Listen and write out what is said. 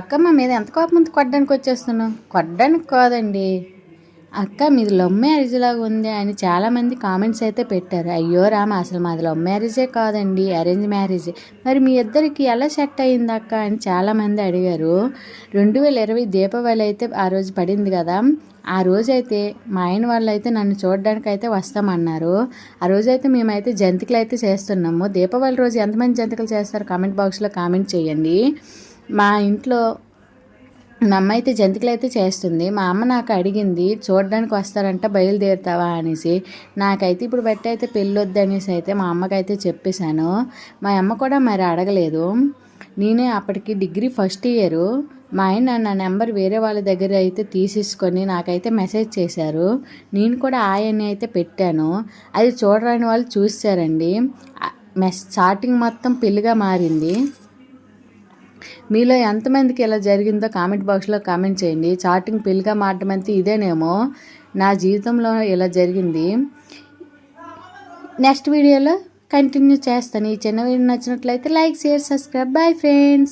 అక్క మా మీద ఎంత కోపం కొట్టడానికి వచ్చేస్తున్నావు? కొట్టడానికి కాదండి. అక్క మీది లవ్ మ్యారేజ్ లాగా ఉంది అని చాలామంది కామెంట్స్ అయితే పెట్టారు. అయ్యో రామ అసలు మాది లవ్ మ్యారేజే కాదండి అరేంజ్ మ్యారేజ్. మరి మీ ఇద్దరికి ఎలా సెట్ అయింది అక్క అని చాలామంది అడిగారు. రెండు వేల ఇరవై దీపావళి అయితే ఆ రోజు పడింది కదా. ఆ రోజైతే మా ఆయన వాళ్ళు అయితే నన్ను చూడడానికి అయితే వస్తామన్నారు. ఆ రోజైతే మేమైతే జంతికలు అయితే చేస్తున్నాము. దీపావళి రోజు ఎంతమంది జంతికలు చేస్తారు? కామెంట్ బాక్స్లో కామెంట్ చేయండి. మా ఇంట్లో మా అమ్మ అయితే జంతికలు అయితే చేస్తుంది. మా అమ్మ నాకు అడిగింది చూడడానికి వస్తారంట బయలుదేరుతావా? అనేసి. నాకైతే ఇప్పుడు బట్టి అయితే పెళ్ళొద్దు వద్దనేసి అయితే మా అమ్మకైతే చెప్పేశాను. మా అమ్మ కూడా మరి అడగలేదు. నేనే అప్పటికి డిగ్రీ ఫస్ట్ ఇయరు. మా ఆయన నా నెంబర్ వేరే వాళ్ళ దగ్గర అయితే తీసేసుకొని నాకైతే మెసేజ్ చేశారు. నేను కూడా ఆయన్ని అయితే పెట్టాను. అది చూడరాని వాళ్ళు చూశారండి. మెస్ స్టార్టింగ్ మొత్తం పెళ్ళిగా మారింది. మీలో ఎంతమందికి ఇలా జరిగిందో కామెంట్ బాక్స్లో కామెంట్ చేయండి. చాటింగ్ పెళ్ళిగా మారడం అంతే ఇదేనేమో నా జీవితంలో ఇలా జరిగింది. నెక్స్ట్ వీడియోలో కంటిన్యూ చేస్తాను. ఈ చిన్న వీడియో నచ్చినట్లయితే like share subscribe. Bye friends